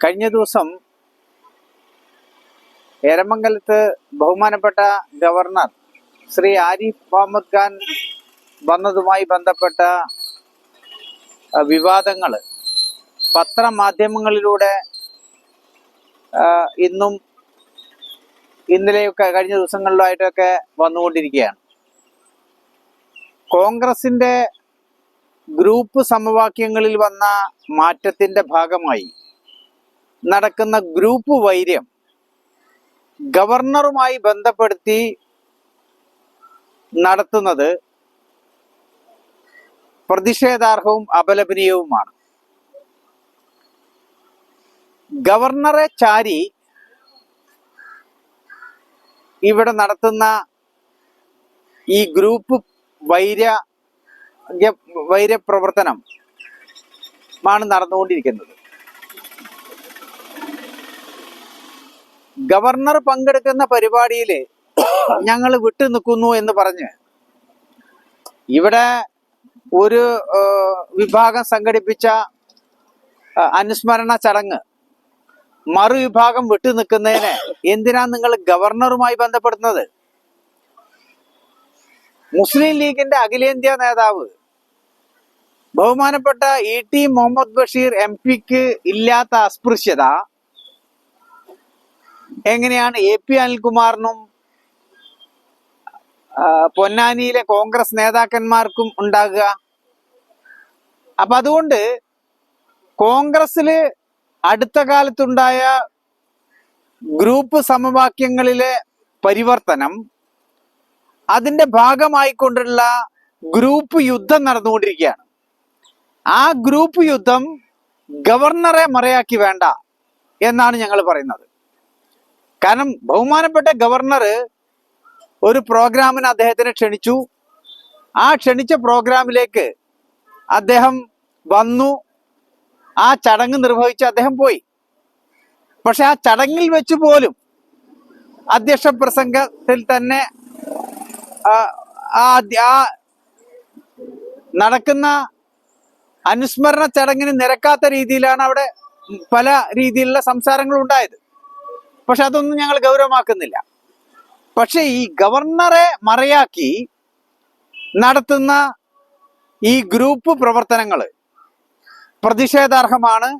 കഴിഞ്ഞ ദിവസം എരമംഗലത്ത് ബഹുമാനപ്പെട്ട ഗവർണർ ശ്രീ ആരിഫ് മുഹമ്മദ് ഖാൻ വന്നതുമായി ബന്ധപ്പെട്ട വിവാദങ്ങൾ പത്രമാധ്യമങ്ങളിലൂടെ ഇന്നും ഇന്നലെയൊക്കെ കഴിഞ്ഞ ദിവസങ്ങളിലായിട്ടൊക്കെ വന്നുകൊണ്ടിരിക്കുകയാണ്. കോൺഗ്രസിന്റെ ഗ്രൂപ്പ് സമവാക്യങ്ങളിൽ വന്ന മാറ്റത്തിന്റെ ഭാഗമായി നടക്കുന്ന ഗ്രൂപ്പ് വൈര്യം ഗവർണറുമായി ബന്ധപ്പെടുത്തി നടത്തുന്നത് പ്രതിഷേധാർഹവും അപലപനീയവുമാണ്. ഗവർണറെ ചാരി ഇവിടെ നടത്തുന്ന ഈ ഗ്രൂപ്പ് വൈര വൈരപ്രവർത്തനം ആണ് നടന്നുകൊണ്ടിരിക്കുന്നത്. ഗവർണർ പങ്കെടുക്കുന്ന പരിപാടിയിൽ ഞങ്ങൾ വിട്ടു നിൽക്കുന്നു എന്ന് പറഞ്ഞ് ഇവിടെ ഒരു വിഭാഗം സംഘടിപ്പിച്ച അനുസ്മരണ ചടങ്ങ് മറുവിഭാഗം വിട്ടു നിൽക്കുന്നതിന് എന്തിനാ നിങ്ങൾ ഗവർണറുമായി ബന്ധപ്പെടുന്നത്? മുസ്ലിം ലീഗിന്റെ അഖിലേന്ത്യാ നേതാവ് ബഹുമാനപ്പെട്ട E T Muhammad Basheer M പിക്ക് ഇല്ലാത്ത അസ്പൃശ്യത എങ്ങനെയാണ് എ പി അനിൽകുമാറിനും പൊന്നാനിയിലെ കോൺഗ്രസ് നേതാക്കന്മാർക്കും ഉണ്ടാകുക? അപ്പൊ അതുകൊണ്ട് കോൺഗ്രസിൽ അടുത്ത കാലത്തുണ്ടായ ഗ്രൂപ്പ് സമവാക്യങ്ങളിലെ പരിവർത്തനം അതിന്റെ ഭാഗമായിക്കൊണ്ടുള്ള ഗ്രൂപ്പ് യുദ്ധം നടന്നുകൊണ്ടിരിക്കുകയാണ്. ആ ഗ്രൂപ്പ് യുദ്ധം ഗവർണറെ മറയാക്കി വേണ്ട എന്നാണ് ഞങ്ങൾ പറയുന്നത്. കാരണം ബഹുമാനപ്പെട്ട ഗവർണർ ഒരു പ്രോഗ്രാമിന് അദ്ദേഹത്തിനെ ക്ഷണിച്ചു. ആ ക്ഷണിച്ച പ്രോഗ്രാമിലേക്ക് അദ്ദേഹം വന്നു. ആ ചടങ്ങ് നിർവഹിച്ച് അദ്ദേഹം പോയി. പക്ഷെ ആ ചടങ്ങിൽ വെച്ച് പോലും അധ്യക്ഷ പ്രസംഗത്തിൽ തന്നെ ആ നടക്കുന്ന അനുസ്മരണ ചടങ്ങിന് നിരക്കാത്ത രീതിയിലാണ് അവിടെ പല രീതിയിലുള്ള സംസാരങ്ങൾ ഉണ്ടായത് പക്ഷെ അതൊന്നും ഞങ്ങൾ ഗൗരവമാക്കുന്നില്ല. പക്ഷെ ഈ ഗവർണറെ മറയാക്കി നടത്തുന്ന ഈ ഗ്രൂപ്പ് പ്രവർത്തനങ്ങൾ പ്രതിഷേധാർഹമാണ്.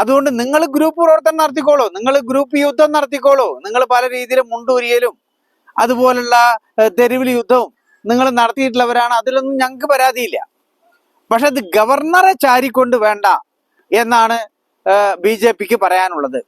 അതുകൊണ്ട് നിങ്ങൾ ഗ്രൂപ്പ് പ്രവർത്തനം നടത്തിക്കോളൂ. നിങ്ങൾ ഗ്രൂപ്പ് യുദ്ധം നടത്തിക്കോളൂ. നിങ്ങൾ പല രീതിയിലും മുണ്ടൂരിയലും അതുപോലുള്ള തെരുവിൽ യുദ്ധവും നിങ്ങൾ നടത്തിയിട്ടുള്ളവരാണ്. അതിലൊന്നും ഞങ്ങൾക്ക് പരാതിയില്ല. പക്ഷെ അത് ഗവർണറെ ചാരിക്കൊണ്ട് വേണ്ട എന്നാണ് ബി ജെ പിക്ക് പറയാനുള്ളത്.